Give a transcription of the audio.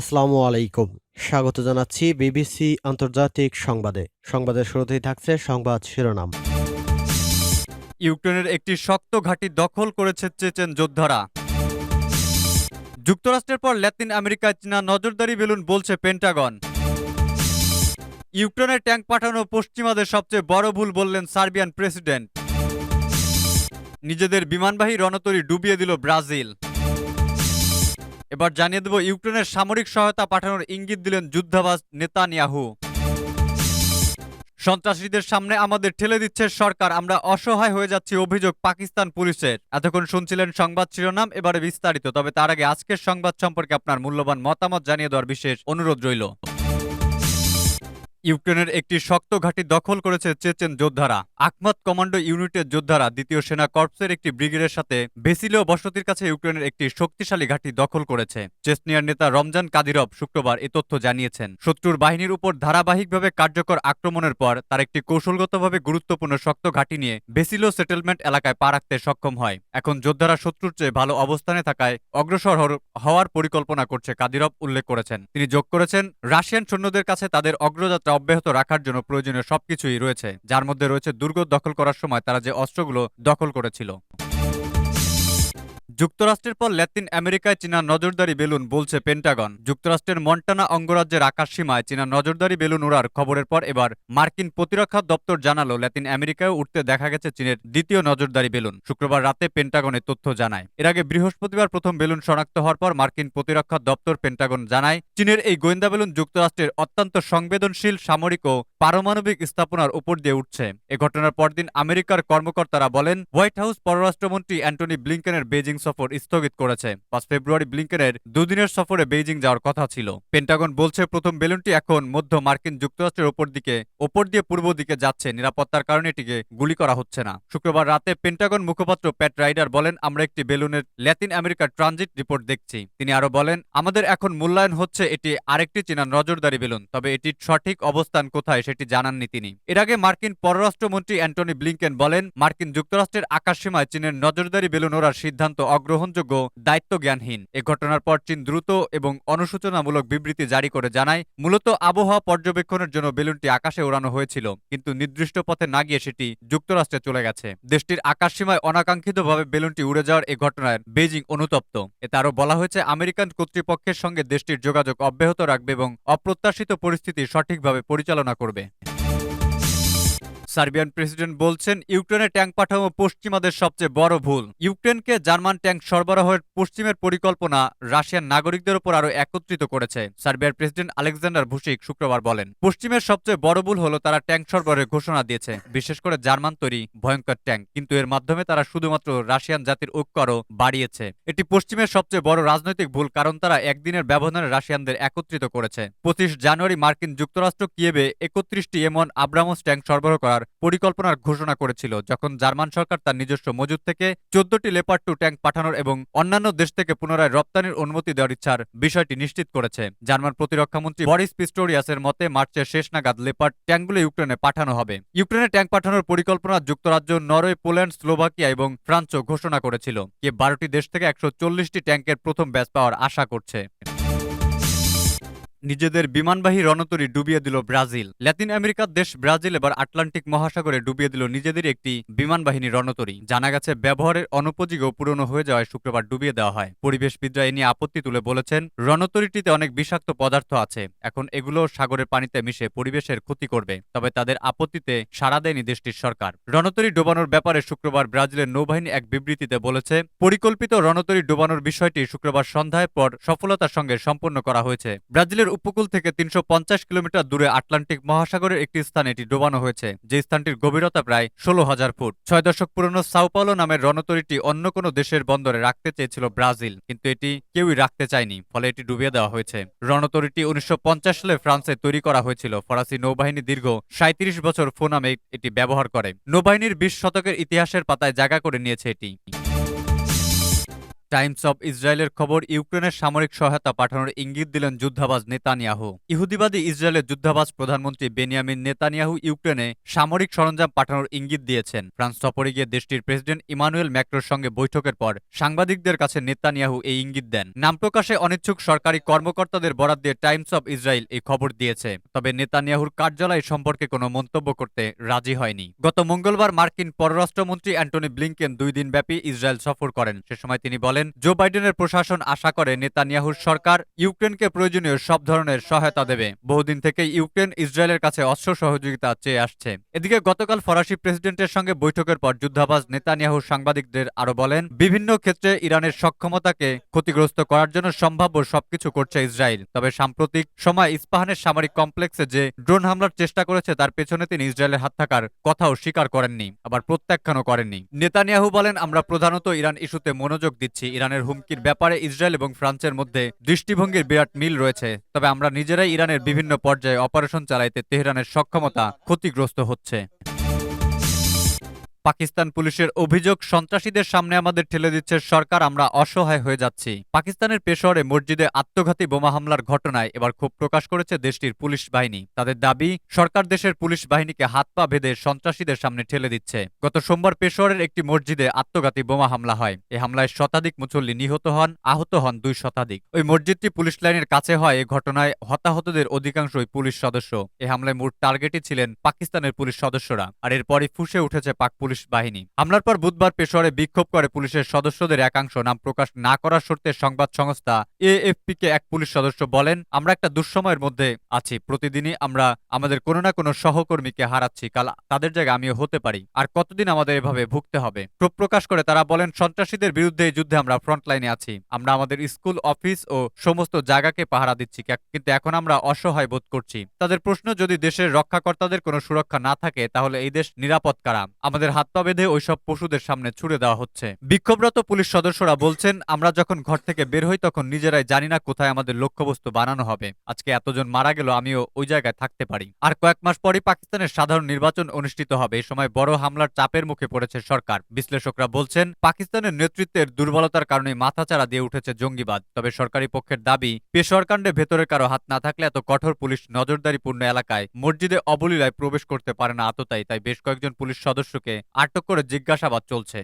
আসসালামু আলাইকুম। স্বাগত জানাচ্ছি বিবিসি আন্তর্জাতিক সংবাদে। সংবাদের শুরুতেই থাকছে সংবাদ শিরোনাম। ইউক্রেনের একটি শক্ত ঘাঁটি দখল করেছে চেচেন যোদ্ধারা। যুক্তরাষ্ট্রের পর ল্যাতিন আমেরিকায় চীনা নজরদারি বেলুন বলছে পেন্টাগন। ইউক্রেনে ট্যাঙ্ক পাঠানো পশ্চিমাদের সবচেয়ে বড় ভুল বললেন সার্বিয়ান প্রেসিডেন্ট। নিজেদের বিমানবাহী রণতরী ডুবিয়ে দিল ব্রাজিল। এবার জানিয়ে দেব, ইউক্রেনের সামরিক সহায়তা পাঠানোর ইঙ্গিত দিলেন যুদ্ধাবাজ নেতানিয়াহু। সন্ত্রাসীদের সামনে আমাদের ঠেলে দিচ্ছে সরকার, আমরা অসহায় হয়ে যাচ্ছি, অভিযোগ পাকিস্তান পুলিশের। এতক্ষণ শুনছিলেন সংবাদ শিরোনাম, এবারে বিস্তারিত, তবে তার আগে আজকের সংবাদ সম্পর্কে আপনার মূল্যবান মতামত জানিয়ে দেওয়ার বিশেষ অনুরোধ রইল। ইউক্রেনের একটি শক্ত ঘাঁটি দখল করেছে চেচেন যোদ্ধারা। আকমাত কমান্ডো ইউনিটের যোদ্ধারা দ্বিতীয় সেনা কর্পসের একটি ব্রিগেডের সাথে বেসিলীয় বসতির কাছে ইউক্রেনের একটি শক্তিশালী ঘাঁটি দখল করেছে। চেচনিয়ার নেতা রমজান কাদিরভ শুক্রবার এ তথ্য জানিয়েছেন। শত্রুর বাহিনীর উপর ধারাবাহিকভাবে কার্যকর আক্রমণের পর তার একটি কৌশলগতভাবে গুরুত্বপূর্ণ শক্ত ঘাঁটি নিয়ে বেসিলো সেটেলমেন্ট এলাকায় পা রাখতে সক্ষম হয়। এখন যোদ্ধারা শত্রুর চেয়ে ভালো অবস্থানে থাকায় অগ্রসর হওয়ার পরিকল্পনা করছে কাদিরভ, উল্লেখ করেছেন। তিনি যোগ করেছেন, রাশিয়ান সৈন্যদের কাছে তাদের অগ্রযাত্রা অব্যাহত রাখার জন্য প্রয়োজনীয় সবকিছুই রয়েছে, যার মধ্যে রয়েছে দুর্গ দখল করার সময় তারা যে অস্ত্রগুলো দখল করেছিল। যুক্তরাষ্ট্রের পর ল্যাতিন আমেরিকায় চীনা নজরদারি বেলুন বলছে পেন্টাগন। যুক্তরাষ্ট্রের মন্টানা অঙ্গরাজ্যের আকাশ সীমায় চীনা নজরদারি বেলুন উড়ার খবরের পর এবার মার্কিন প্রতিরক্ষা দপ্তর জানালো, ল্যাতিন আমেরিকায় উঠতে দেখা গেছে চীনের দ্বিতীয় নজরদারি বেলুন। শুক্রবার রাতে পেন্টাগনে তথ্য জানায়। এর আগে বৃহস্পতিবার প্রথম বেলুন শনাক্ত হওয়ার পর মার্কিন প্রতিরক্ষা দপ্তর পেন্টাগন জানায়, চীনের এই গোয়েন্দা বেলুন যুক্তরাষ্ট্রের অত্যন্ত সংবেদনশীল, সামরিক ও পারমাণবিক স্থাপনার উপর দিয়ে উঠছে এ ঘটনার পরদিন আমেরিকার কর্মকর্তারা বলেন, হোয়াইট হাউস পররাষ্ট্রমন্ত্রী অ্যান্টনি ব্লিংকেনের বেজিং সফর স্থগিত করেছে। পাঁচ ফেব্রুয়ারি ব্লিংকেনের দুদিনের সফরে বেইজিং যাওয়ার কথা ছিল। পেন্টাগন বলছে, প্রথম বেলুনটি এখন মধ্য মার্কিন যুক্তরাষ্ট্রের ওপর দিকে, ওপর দিয়ে পূর্ব দিকে যাচ্ছে। নিরাপত্তার কারণে এটিকে গুলি করা হচ্ছে না। শুক্রবার রাতে পেন্টাগন মুখপাত্র প্যাট রাইডার বলেন, আমরা একটি বেলুনের ল্যাতিন আমেরিকার ট্রানজিট রিপোর্ট দেখছি। তিনি আরও বলেন, আমাদের এখন মূল্যায়ন হচ্ছে এটি আরেকটি চীনা নজরদারি বেলুন তবে এটির সঠিক অবস্থান কোথায় সেটি জানাননি তিনি। এর আগে মার্কিন পররাষ্ট্রমন্ত্রী অ্যান্টনি ব্লিংকেন বলেন, মার্কিন যুক্তরাষ্ট্রের আকাশসীমায় চীনের নজরদারি বেলুন ওড়ার সিদ্ধান্ত অগ্রহণযোগ্য দায়িত্ব জ্ঞানহীন এ ঘটনার পর চীন দ্রুত এবং অনুসূচনামূলক বিবৃতি জারি করে জানায়, মূলত আবহাওয়া পর্যবেক্ষণের জন্য বেলুনটি আকাশে ওড়ানো হয়েছিল, কিন্তু নির্দিষ্ট পথে না গিয়ে সেটি যুক্তরাষ্ট্রে চলে গেছে। দেশটির আকাশসীমায় অনাকাঙ্ক্ষিতভাবে বেলুনটি উড়ে যাওয়ার এ ঘটনায় বেজিং অনুতপ্ত। এতে আরও বলা হয়েছে, আমেরিকান কর্তৃপক্ষের সঙ্গে দেশটির যোগাযোগ অব্যাহত রাখবে এবং অপ্রত্যাশিত পরিস্থিতি সঠিকভাবে পরিচালনা করবে। সার্বিয়ান প্রেসিডেন্ট বলছেন, ইউক্রেনে ট্যাঙ্ক পাঠানো পশ্চিমাদের সবচেয়ে বড় ভুল। ইউক্রেনকে জার্মান ট্যাঙ্ক সরবরাহের পশ্চিমের পরিকল্পনা রাশিয়ান নাগরিকদের উপর আরও একত্রিত করেছে, সার্বিয়ার প্রেসিডেন্ট আলেকজান্ডার ভুসিক শুক্রবার বলেন। পশ্চিমের সবচেয়ে বড় ভুল হলো তারা ট্যাঙ্ক সরবরাহের ঘোষণা দিয়েছে, বিশেষ করে জার্মান তৈরি ভয়ঙ্কর ট্যাঙ্ক, কিন্তু এর মাধ্যমে তারা শুধুমাত্র রাশিয়ান জাতির ঐক্য আরও বাড়িয়েছে। এটি পশ্চিমের সবচেয়ে বড় রাজনৈতিক ভুল, কারণ তারা একদিনের ব্যবধানে রাশিয়ানদের একত্রিত করেছে। পঁচিশ জানুয়ারি মার্কিন যুক্তরাষ্ট্র কিয়েবে একত্রিশটি এমন আব্রামস ট্যাঙ্ক সরবরাহ করার পরিকল্পনার ঘোষণা করেছিল, যখন জার্মান সরকার তার নিজস্ব মজুদ থেকে চোদ্দটি লেপার টু ট্যাঙ্ক পাঠানোর এবং অন্যান্য দেশ থেকে পুনরায় রপ্তানির অনুমতি দেওয়ার ইচ্ছার বিষয়টি নিশ্চিত করেছে। জার্মান প্রতিরক্ষামন্ত্রী বরিস পিস্টোরিয়াসের মতে, মার্চের শেষ নাগাদ লেপার ট্যাঙ্কগুলো ইউক্রেনে পাঠানো হবে। ইউক্রেনে ট্যাঙ্ক পাঠানোর পরিকল্পনা যুক্তরাজ্য, নরওয়ে, পোল্যান্ড, স্লোভাকিয়া এবং ফ্রান্সও ঘোষণা করেছিল। কে বারোটি দেশ থেকে একশো ট্যাঙ্কের প্রথম ব্যাচ পাওয়ার আশা করছে। নিজেদের বিমানবাহী রণতরী ডুবিয়ে দিল ব্রাজিল। ল্যাতিন আমেরিকার দেশ ব্রাজিল এবার আটলান্টিক মহাসাগরে ডুবিয়ে দিল নিজেদের একটি বিমানবাহিনী রণতরী। জানা গেছে, ব্যবহারের অনুপযোগী ও পুরনো হয়ে যাওয়ায় শুক্রবার ডুবিয়ে দেওয়া হয়। পরিবেশবিদরা এ নিয়ে আপত্তি তুলে বলেছেন, রণতরীটিতে অনেক বিষাক্ত পদার্থ আছে। এখন এগুলো সাগরের পানিতে মিশে পরিবেশের ক্ষতি করবে, তবে তাদের আপত্তিতে সাড়া দেয়নি দেশটির সরকার। রণতরী ডোবানোর ব্যাপারে শুক্রবার ব্রাজিলের নৌবাহিনী এক বিবৃতিতে বলেছে, পরিকল্পিত রণতরী ডোবানোর বিষয়টি শুক্রবার সন্ধ্যায় পর সফলতার সঙ্গে সম্পন্ন করা হয়েছে। ব্রাজিলের উপকূল থেকে তিনশো কিলোমিটার দূরে আটলান্টিক মহাসাগরের একটি স্থানে এটি ডোবানো হয়েছে, যে স্থানটির গভীরতা প্রায় ষোলো হাজার ফুট। ছয় দশক পুরনো সাউপালো নামের রণতরীটি অন্য কোনো দেশের বন্দরে রাখতে চেয়েছিল ব্রাজিল, কিন্তু এটি কেউই রাখতে চায়নি, ফলে এটি ডুবিয়ে দেওয়া হয়েছে। রণতরীটি উনিশশো পঞ্চাশ সালে ফ্রান্সে তৈরি করা হয়েছিল। ফরাসি নৌবাহিনী দীর্ঘ সাঁত্রিশ বছর ফোনামে এটি ব্যবহার করে। নৌবাহিনীর বিশ শতকের ইতিহাসের পাতায় জায়গা করে নিয়েছে এটি। টাইমস অব ইসরায়েলের খবর, ইউক্রেনের সামরিক সহায়তা পাঠানোর ইঙ্গিত দিলেন যুদ্ধাবাজ নেতানিয়াহু। ইহুদিবাদী ইসরায়েলের যুদ্ধাবাজ প্রধানমন্ত্রী বেনিয়ামিন নেতানিয়াহু ইউক্রেনে সামরিক সরঞ্জাম পাঠানোর ইঙ্গিত দিয়েছেন। ফ্রান্স সফরে গিয়ে দেশটির প্রেসিডেন্ট ইমানুয়েল ম্যাক্রোর সঙ্গে বৈঠকের পর সাংবাদিকদের কাছে নেতানিয়াহু এই ইঙ্গিত দেন। নাম প্রকাশে অনিচ্ছুক সরকারি কর্মকর্তাদের বরাদ দিয়ে টাইমস অব ইসরায়েল এই খবর দিয়েছে। তবে নেতানিয়াহুর কার্যালয় সম্পর্কে কোনো মন্তব্য করতে রাজি হয়নি। গত মঙ্গলবার মার্কিন পররাষ্ট্রমন্ত্রী অ্যান্টনি ব্লিংকেন দুই দিনব্যাপী ইসরায়েল সফর করেন। সে সময় তিনি বলেন জো বাইডেনের প্রশাসন আশা করে নেতানিয়াহুর সরকার ইউক্রেনকে প্রয়োজনীয় সব ধরনের সহায়তা দেবে। বহুদিন থেকে ইউক্রেন ইসরায়েলের কাছে অস্ত্র সহযোগিতা চেয়ে আসছে। এদিকে গতকাল ফরাসি প্রেসিডেন্টের সঙ্গে বৈঠকের পর যুদ্ধাবাজ নেতানিয়াহু সাংবাদিকদের আরও বলেন, বিভিন্ন ক্ষেত্রে ইরানের সক্ষমতাকে ক্ষতিগ্রস্ত করার জন্য সম্ভাব্য সবকিছু করছে ইসরায়েল। তবে সাম্প্রতিক সময় ইস্পাহানের সামরিক কমপ্লেক্সে যে ড্রোন হামলার চেষ্টা করেছে, তার পেছনে তিনি ইসরায়েলের হাত থাকার কথাও স্বীকার করেননি, আবার প্রত্যাখ্যানও করেননি। নেতানিয়াহু বলেন, আমরা প্রধানত ইরান ইস্যুতে মনোযোগ দিচ্ছি। ইরানের হুমকির ব্যাপারে ইসরায়েল এবং ফ্রান্সের মধ্যে দৃষ্টিভঙ্গির বিরাট মিল রয়েছে। তবে আমরা নিজেরাই ইরানের বিভিন্ন পর্যায়ে অপারেশন চালাইতে তেহরানের সক্ষমতা ক্ষতিগ্রস্ত হচ্ছে। পাকিস্তান পুলিশের অভিযোগ, সন্ত্রাসীদের সামনে আমাদের ঠেলে দিচ্ছে সরকার, আমরা অসহায় হয়ে যাচ্ছি। পাকিস্তানের পেশোয়ারে মসজিদে আত্মঘাতী বোমা হামলার ঘটনায় এবার ক্ষোভ প্রকাশ করেছে দেশটির পুলিশ বাহিনী। তাদের দাবি, সরকার দেশের পুলিশ বাহিনীকে হাত পা বেঁধে সন্ত্রাসীদের সামনে ঠেলে দিচ্ছে। গত সোমবার পেশোয়ারের একটি মসজিদে আত্মঘাতী বোমা হামলা হয়। এই হামলায় শতাধিক মুসল্লি নিহত হন, আহত হন দুই শতাধিক। ওই মসজিদটি পুলিশ লাইনের কাছে হয়, এ ঘটনায় হতাহতদের অধিকাংশই পুলিশ সদস্য। এ হামলায় মূল টার্গেটই ছিলেন পাকিস্তানের পুলিশ সদস্যরা। আর এরপরই ফুসে উঠেছে পাক পুলিশ বাহিনী। হামলার পর বুধবার পেশোয়ারে বিক্ষোভ করে পুলিশের সদস্যদের একাংশ নাম প্রকাশ না করার শর্তে সংবাদ সংস্থা এএফপি কে এক পুলিশ সদস্য বলেন, আমরা একটা দুঃসময়ের মধ্যে আছি। প্রতিদিনই আমরা আমাদের কোনো না কোনো সহকর্মীকে হারাচ্ছি। কাল তাদের জায়গায় আমিও হতে পারি। আর কতদিন আমাদের এভাবে ভুগতে হবে? ক্ষোভ প্রকাশ করে তারা বলেন, সন্ত্রাসীদের বিরুদ্ধে এই যুদ্ধে আমরা ফ্রন্ট লাইনে আছি। আমরা আমাদের স্কুল, অফিস ও সমস্ত জায়গাকে পাহারা দিচ্ছি। কিন্তু এখন আমরা অসহায় বোধ করছি। তাদের প্রশ্ন, যদি দেশের রক্ষাকর্তাদের কোনো সুরক্ষা না থাকে, তাহলে এই দেশ নিরাপদ কারা? আমাদের হাত পা বেঁধে ওইসব পশুদের সামনে ছুড়ে দেওয়া হচ্ছে। বিক্ষোভরত পুলিশ সদস্যরা বলছেন, আমরা যখন ঘর থেকে বের হই, তখন নিজেরাই জানি না কোথায় আমাদের লক্ষ্যবস্তু বানানো হবে। আজকে এতজন মারা গেল, আমিও ওই জায়গায় থাকতে পারি। আর কয়েক মাস পরই পাকিস্তানের সাধারণ নির্বাচন অনুষ্ঠিত হবে। এই সময় বড় হামলার চাপের মুখে পড়েছে সরকার। বিশ্লেষকরা বলছেন, পাকিস্তানের নেতৃত্বের দুর্বলতার কারণে মাথাচাড়া দিয়ে উঠেছে জঙ্গিবাদ। তবে সরকারি পক্ষের দাবি পেশোয়ার কাণ্ডে ভেতরে কারও হাত না থাকলে এত কঠোর পুলিশ নজরদারিপূর্ণ এলাকায় মসজিদে অবলীলায় প্রবেশ করতে পারে না আততাই তাই বেশ কয়েকজন পুলিশ সদস্যকে আটক করে জিজ্ঞাসাবাদ চলছে।